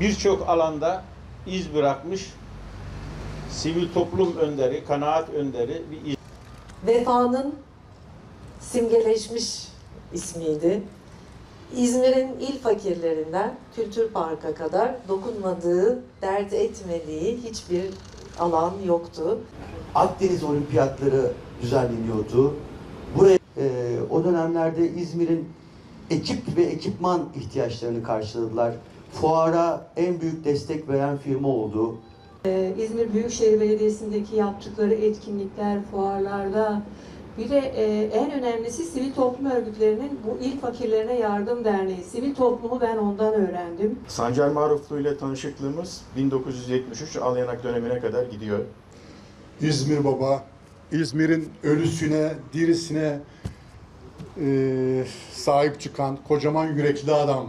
birçok alanda iz bırakmış sivil toplum önderi, kanaat önderi bir iz. Vefanın simgeleşmiş ismiydi. İzmir'in il fakirlerinden Kültür Park'a kadar dokunmadığı, dert etmediği hiçbir alan yoktu. Akdeniz Olimpiyatları düzenleniyordu. Buraya e, o dönemlerde İzmir'in ekip ve ekipman ihtiyaçlarını karşıladılar. Fuara en büyük destek veren firma oldu. Ee, İzmir Büyükşehir Belediyesi'ndeki yaptıkları etkinlikler, fuarlarda bir de e, en önemlisi sivil toplum örgütlerinin bu il fakirlerine yardım derneği. Sivil toplumu ben ondan öğrendim. Sancar Maruflu ile tanışıklığımız 1973 Alyanak dönemine kadar gidiyor. İzmir Baba, İzmir'in ölüsüne, dirisine eee, sahip çıkan kocaman yürekli adam.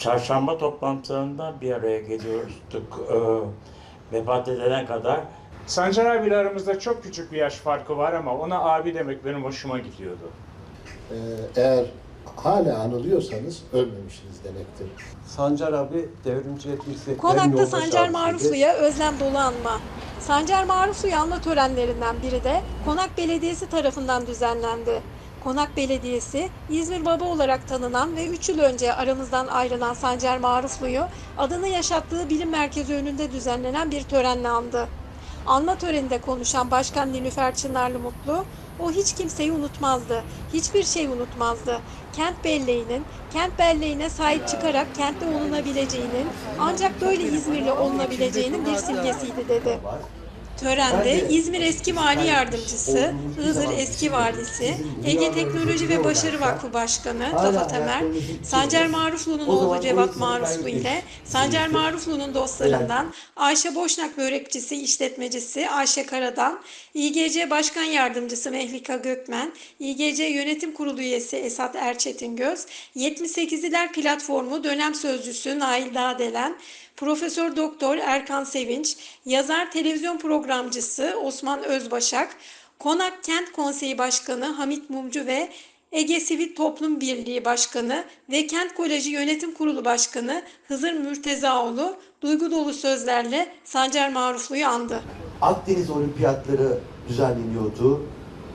Çarşamba toplantılarında bir araya geliyorduk e, vefat edene kadar. Sancar abiyle aramızda çok küçük bir yaş farkı var ama ona abi demek benim hoşuma gidiyordu. Ee, eğer hala anılıyorsanız ölmemişsiniz demektir. Sancar abi devrimcilik isteklerin Konakta Sancar. Maruflu'ya özlem dolu anma. Sancar Maruflu'yu anma törenlerinden biri de Konak Belediyesi tarafından düzenlendi. Konak Belediyesi, İzmir Baba olarak tanınan ve 3 yıl önce aramızdan ayrılan Sancar Maruflu'yu adını yaşattığı bilim merkezi önünde düzenlenen bir törenle andı. Anma töreninde konuşan Başkan Nilüfer Çınarlı Mutlu, o hiç kimseyi unutmazdı, hiçbir şey unutmazdı. Kent belleğinin, kent belleğine sahip çıkarak kentte olunabileceğinin, ancak böyle İzmirli olunabileceğinin bir simgesiydi dedi. Törende İzmir Eski Vali Yardımcısı, Iğdır Eski Valisi, Ege Teknoloji ve Başarı Vakfı Başkanı Tafa Temer, Sancar Maruflu'nun oğlu Cevat Maruflu ile Sancar Maruflu'nun dostlarından Ayşe Boşnak Börekçisi işletmecisi Ayşe Karadan, İGC Başkan Yardımcısı Mehlika Gökmen, İGC Yönetim Kurulu üyesi Esat Erçetin Göz, 78'liler platformu dönem sözcüsü Nail Dağdelen, Profesör Doktor Erkan Sevinç, yazar televizyon programcısı Osman Özbaşak, Konak Kent Konseyi Başkanı Hamit Mumcu ve Ege Sivil Toplum Birliği Başkanı ve Kent Koleji Yönetim Kurulu Başkanı Hızır Mürtezaoğlu duygu dolu sözlerle Sancar Maruflu'yu andı. Akdeniz Olimpiyatları düzenleniyordu.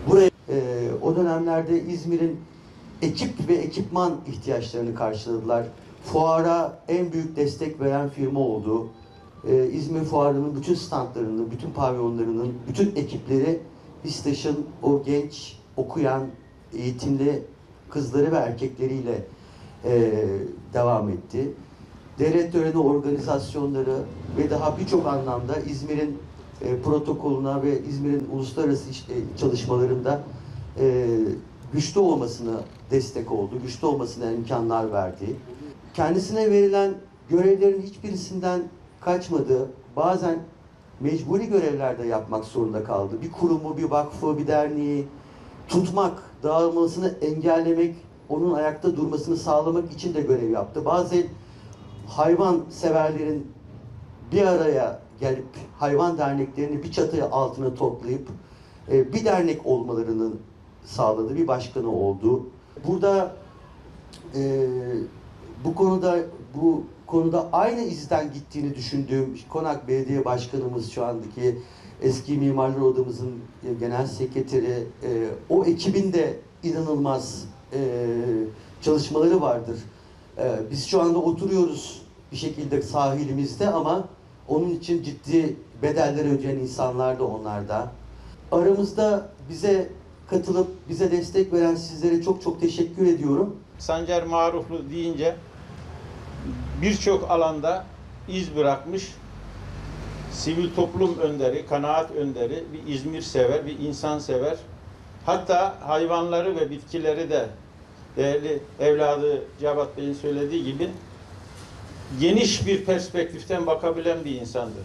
Buraya e, o dönemlerde İzmir'in ekip ve ekipman ihtiyaçlarını karşıladılar. Fuara en büyük destek veren firma oldu. E, İzmir Fuarı'nın bütün standlarını, bütün pavyonlarının, bütün ekipleri BİSTAŞ'ın o genç, okuyan, eğitimli kızları ve erkekleriyle e, devam etti. Devlet töreni organizasyonları ve daha birçok anlamda İzmir'in e, protokolüne ve İzmir'in uluslararası iş- e, çalışmalarında e, güçlü olmasına destek oldu, güçlü olmasına imkanlar verdi. Kendisine verilen görevlerin hiçbirisinden kaçmadı. Bazen mecburi görevlerde yapmak zorunda kaldı. Bir kurumu, bir vakfı, bir derneği tutmak, dağılmasını engellemek, onun ayakta durmasını sağlamak için de görev yaptı. Bazı hayvan severlerin bir araya gelip hayvan derneklerini bir çatı altına toplayıp e, bir dernek olmalarını sağladı, bir başkanı oldu. Burada e, bu konuda bu konuda aynı izden gittiğini düşündüğüm Konak Belediye Başkanımız şu andaki eski Mimarlar Odamızın genel sekreteri e, o ekibin de inanılmaz e, çalışmaları vardır. E, biz şu anda oturuyoruz bir şekilde sahilimizde ama onun için ciddi bedeller ödeyen insanlar da onlarda. Aramızda bize katılıp bize destek veren sizlere çok çok teşekkür ediyorum. Sancar Maruflu deyince birçok alanda iz bırakmış sivil toplum önderi, kanaat önderi, bir İzmir sever, bir insan sever. Hatta hayvanları ve bitkileri de değerli evladı Cevat Bey'in söylediği gibi geniş bir perspektiften bakabilen bir insandı.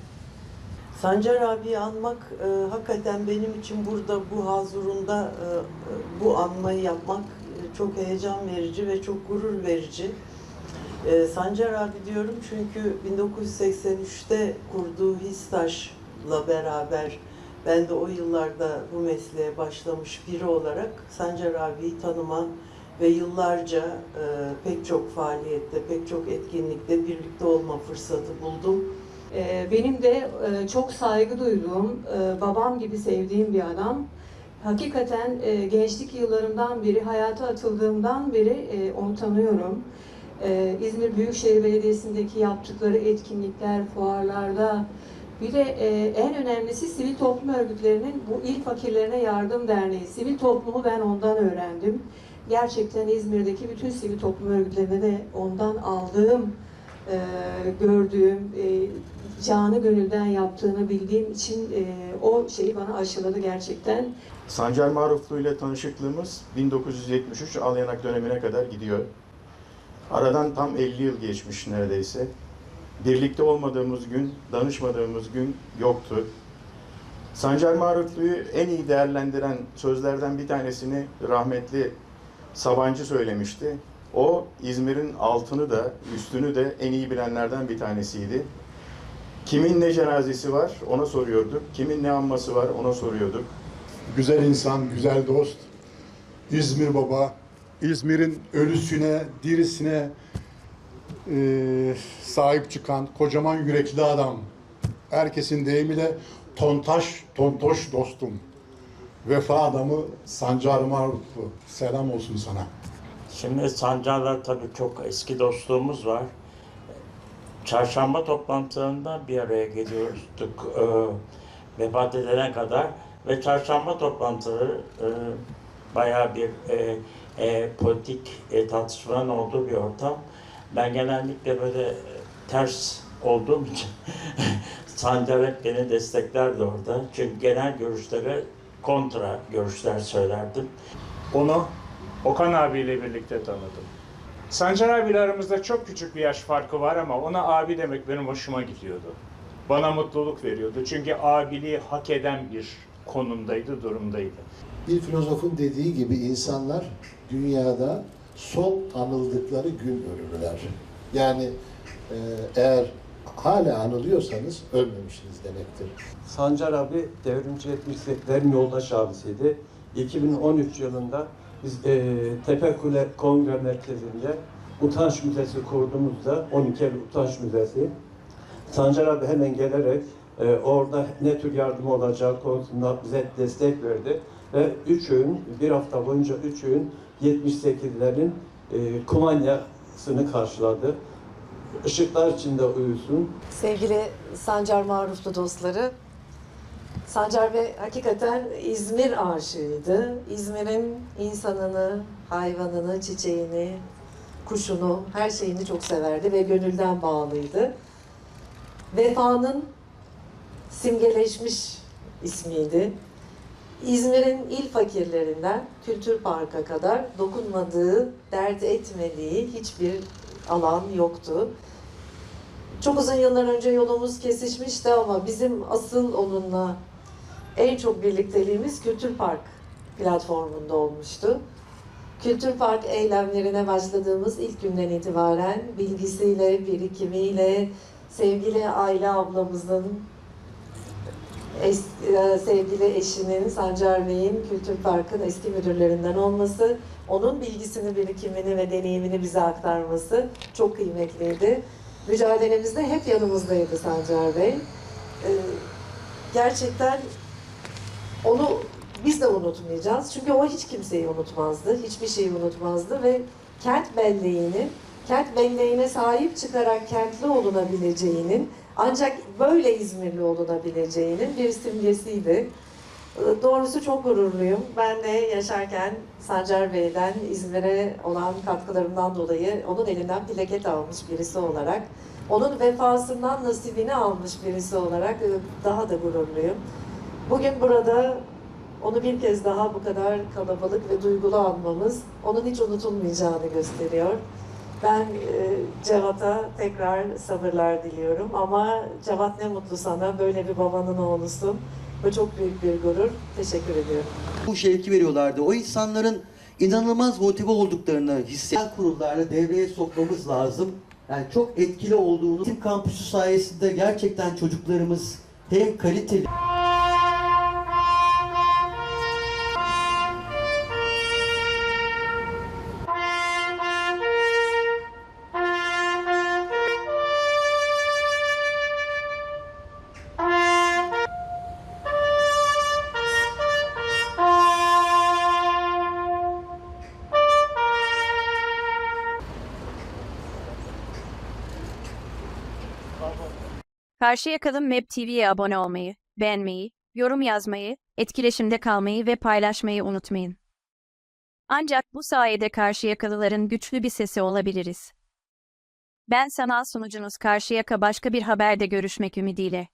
Sancar abiyi anmak e, hakikaten benim için burada bu hazurunda e, e, bu anmayı yapmak e, çok heyecan verici ve çok gurur verici. E, Sancar abi diyorum çünkü 1983'te kurduğu HİSTAŞ'la beraber ben de o yıllarda bu mesleğe başlamış biri olarak Sancar abiyi tanıma ve yıllarca e, pek çok faaliyette, pek çok etkinlikte birlikte olma fırsatı buldum. Ee, Benim de e, çok saygı duyduğum, e, babam gibi sevdiğim bir adam. Hakikaten e, gençlik yıllarımdan beri, hayata atıldığımdan beri onu tanıyorum. E, İzmir Büyükşehir Belediyesi'ndeki yaptıkları etkinlikler, fuarlarda, bir de e, en önemlisi sivil toplum örgütlerinin bu İl Fakirlerine Yardım Derneği. Sivil toplumu ben ondan öğrendim. Gerçekten İzmir'deki bütün sivil toplum örgütlerine de ondan aldığım e, gördüğüm, e, canı gönülden yaptığını bildiğim için e, o şeyi bana aşıladı gerçekten. Sancar Maruflu ile tanışıklığımız 1973 Alyanak dönemine kadar gidiyor. Aradan tam 50 yıl geçmiş neredeyse. Birlikte olmadığımız gün, danışmadığımız gün yoktu. Sancar Maruflu'yu en iyi değerlendiren sözlerden bir tanesini rahmetli Sabancı söylemişti. O İzmir'in altını da üstünü de en iyi bilenlerden bir tanesiydi. Kimin ne cenazesi var ona soruyorduk. Kimin ne anması var ona soruyorduk. Güzel insan, güzel dost. İzmir baba, İzmir'in ölüsüne, dirisine e, sahip çıkan kocaman yürekli adam. Herkesin deyimiyle tontaş, tontoş dostum. Vefa adamı Sancar Maruflu. Selam olsun sana. Şimdi Sancar'la tabii çok eski dostluğumuz var. Çarşamba toplantılarında bir araya geliyorduk e, vefat edene kadar ve çarşamba toplantıları e, bayağı bir e, e, politik e, tartışmanın olduğu bir ortam. Ben genellikle böyle e, ters olduğum için Sancar hep beni desteklerdi orada. Çünkü genel görüşlere kontra görüşler söylerdim. Onu Okan abiyle birlikte tanıdım. Sancar abiyle aramızda çok küçük bir yaş farkı var ama ona abi demek benim hoşuma gidiyordu. Bana mutluluk veriyordu. Çünkü abiliği hak eden bir konumdaydı, durumdaydı. Bir filozofun dediği gibi insanlar dünyada son anıldıkları gün ölürler. Yani e, eğer hala anılıyorsanız ölmemişsiniz demektir. Sancar abi devrimci 78'lerin yoldaş abisiydi. 2013 yılında biz e, Tepekule Kongre Merkezi'nde Utanç Müzesi kurduğumuzda 12 Eylül Utanç Müzesi Sancar abi hemen gelerek e, orada ne tür yardım olacağı konusunda bize destek verdi ve 3 öğün, bir hafta boyunca 3 öğün 78'lerin e, kumanyasını karşıladı. Işıklar içinde uyusun. Sevgili Sancar Maruflu dostları, Sancar Bey hakikaten İzmir aşığıydı. İzmir'in insanını, hayvanını, çiçeğini, kuşunu, her şeyini çok severdi ve gönülden bağlıydı. Vefanın simgeleşmiş ismiydi. İzmir'in il fakirlerinden Kültür Park'a kadar dokunmadığı, dert etmediği hiçbir alan yoktu. Çok uzun yıllar önce yolumuz kesişmişti ama bizim asıl onunla en çok birlikteliğimiz Kültür Park platformunda olmuştu. Kültür Park eylemlerine başladığımız ilk günden itibaren bilgisiyle, birikimiyle, sevgili Ayla ablamızın, es- e, sevgili eşinin, Sancar Bey'in Kültür Park'ın eski müdürlerinden olması, onun bilgisini, birikimini ve deneyimini bize aktarması çok kıymetliydi. Mücadelemizde hep yanımızdaydı Sancar Bey. Ee, gerçekten onu biz de unutmayacağız. Çünkü o hiç kimseyi unutmazdı. Hiçbir şeyi unutmazdı ve kent belleğini, kent belleğine sahip çıkarak kentli olunabileceğinin ancak böyle İzmirli olunabileceğinin bir simgesiydi. Ee, Doğrusu çok gururluyum. Ben de yaşarken Sancar Bey'den İzmir'e olan katkılarından dolayı onun elinden plaket almış birisi olarak, onun vefasından nasibini almış birisi olarak e, daha da gururluyum. Bugün burada onu bir kez daha bu kadar kalabalık ve duygulu anmamız onun hiç unutulmayacağını gösteriyor. Ben e, Cevat'a tekrar sabırlar diliyorum ama Cevat ne mutlu sana böyle bir babanın oğlusun. Bu çok büyük bir gurur. Teşekkür ediyorum. bu şevki veriyorlardı. O insanların inanılmaz motive olduklarını hisseden kurullarla devreye sokmamız lazım. Yani çok etkili olduğunu. Kampüsü sayesinde gerçekten çocuklarımız hem kaliteli Karşıyakalı Map TV'ye abone olmayı, beğenmeyi, yorum yazmayı, etkileşimde kalmayı ve paylaşmayı unutmayın. Ancak bu sayede Karşıyakalıların güçlü bir sesi olabiliriz. Ben sanal sunucunuz Karşıyaka başka bir haberde görüşmek ümidiyle.